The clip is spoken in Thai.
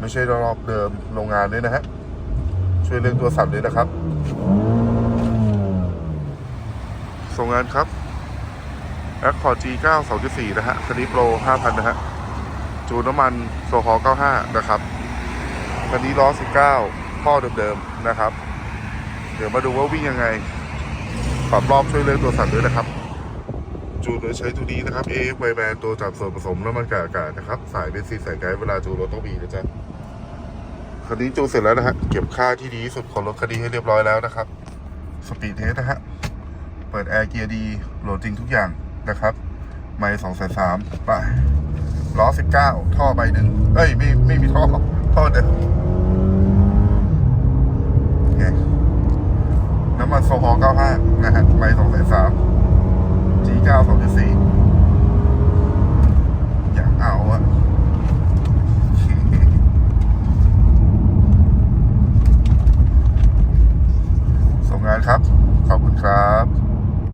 ไม่ใช่รอบเดิมโรงงานด้วยนะฮะ ช่วยเรื่องตัวสั่นด้วยนะครับ ส่งงานครับ Accord G9 2.4 นะฮะสลิปโล5,000 นะฮะ จูนน้ำมันโซฮอล์95 นะครับคันนี้ล้อ 19 ข้อเดิมๆนะครับ เดี๋ยวมาดูว่าวิ่งยังไง ปรับรอบช่วยเรื่องตัวสั่นด้วยนะครับ จูนโดยใช้ตัวนี้นะครับ AF ไวแบนตัวจับส่วนผสมน้ำมันกากอากาศนะครับ สายเบนซินสายไกด์เวลาจูนรถต้องมีนะจ๊ะคันนี้จูนเสร็จแล้วนะฮะเก็บค่าที่ดีสุดของรถคันนี้ให้เรียบร้อยแล้วนะครับสปีดเทสนะฮะเปิดแอร์เกียร์ดีโหลดจริงทุกอย่างนะครับ ไม่สองแสนสามไปล้อสิบเก้าท่อใบหนึ่งเอ้ยไม่ไม่มีท่อท่อเดิมไงน้ำมันโซฮอล์95นะฮะไม่สองแสนสาม